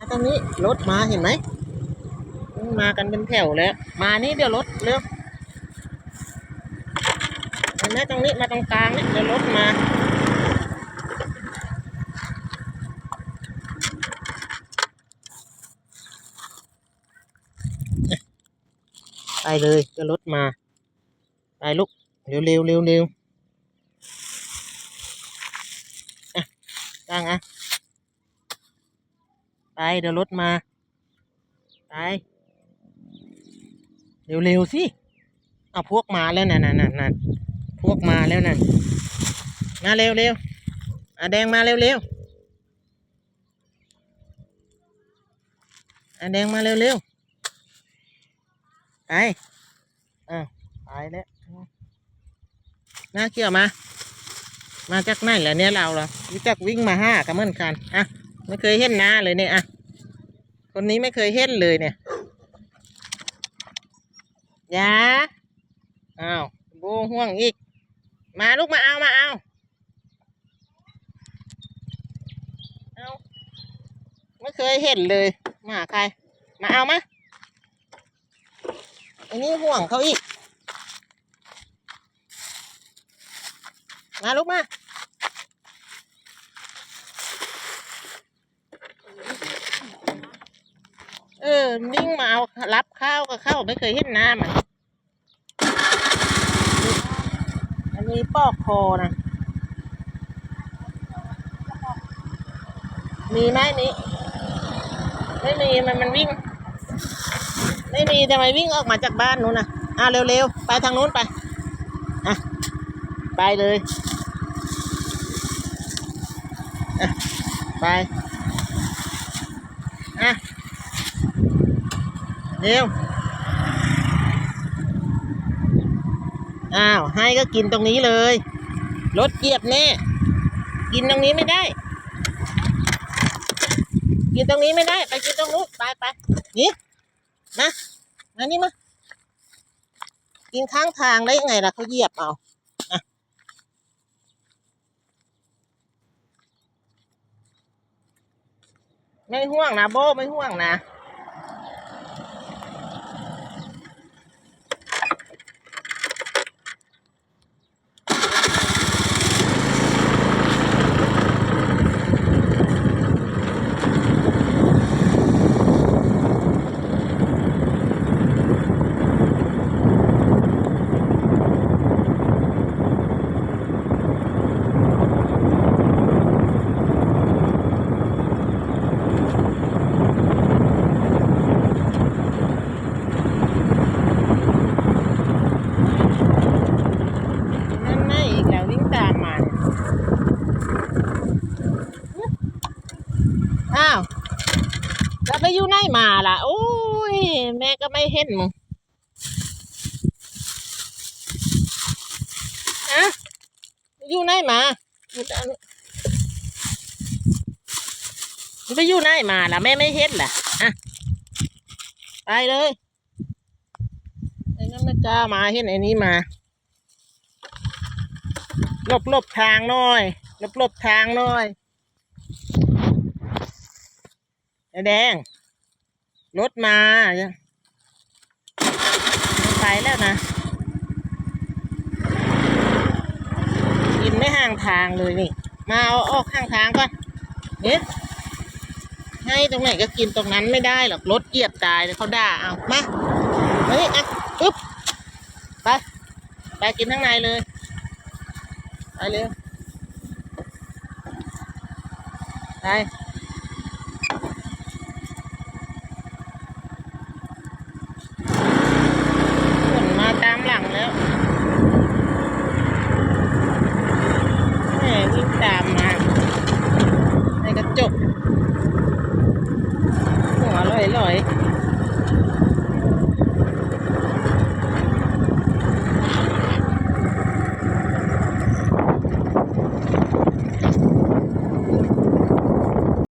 มาตรงนี้รถมาเห็นไหม มากันเป็นแถวแล้ว มานี่เดี๋ยวรถเร็วเห็นไหมตรงนี้มาตรงกลางนี่เดี๋ยวรถมาไปเลยเดี๋ยวรถมา ไปลูก เร็วเร็วเร็วเร็วอะตั้งอะ ไปเดี๋ยวรถมาไปเร็วๆสิเอาพวกมาแล้วน่ะน่ะน่ะน่ะพวกมาแล้วน่ะมาเร็วๆอะแดงมาเร็วๆอะแดงมาเร็วๆไปอ้าวไปแล้วน่าเกี่ยวมา มาจากไหนแหละเนี่ยเราเหรอรู้จักวิ่งมาห้ากันเหมือนกันอะ ไม่เคยเห็นหน้าเลยเนี่ยอะ คนนี้ไม่เคยเห็นเลยเนี่ยยาอ้าวโบห่วงอีก มาลูกมาเอามาเอาเอาไม่เคยเห็นเลย มาหาใคร มาเอามาอันนี้ห่วงเขาอีก มาลูกมา ออนิ่งมาเอารับข้าวกับข้าวไม่เคยเห็นหน้ามันอันนี้ปอกคอนะมีไหมนี้ ไม่มีมันมันวิ่ง ไม่มีทำไมวิ่งออกมาจากบ้านนู้นนะอะเร็วๆ ไปทางนู้นไป อะ ไปเลย อะ ไป อะ เร็ว อ้าว ให้ก็กินตรงนี้เลย รถเหยียบแน่ กินตรงนี้ไม่ได้ กินตรงนี้ไม่ได้ ไปกินตรงนู้น ไปไปนี่มา มานี่มา กินข้างทางได้ยังไงล่ะเขาเหยียบเอาไม่ห่วงนะโบไม่ห่วงนะ นั่นไม่อีกแล้ววิ่งตามมาเนี่ยอ้าว แล้วไปอยู่ไหนมาล่ะ โอ้ย แม่ก็ไม่เห็นมึงอะอยู่ไหนมาไปอยู่ไหนมาล่ะ แม่ไม่เห็นล่ะอะไปเลยไอ้นั่นไม่กล้ามาเห็นไอ้นี้มาหลบหลบทางหน่อยหลบหลบทางหน่อย แดง รถมาไปแล้วนะ กินไม่ห่างทางเลยนี่ มาเอาออกข้างทางก่อนเอ๊ะให้ตรงไหนก็กินตรงนั้นไม่ได้หรอกรถเหยียบตายเดี๋ยเขาด่าเอามามานี่อะปึ๊บไป ไปกินข้างในเลย ไปเร็วไป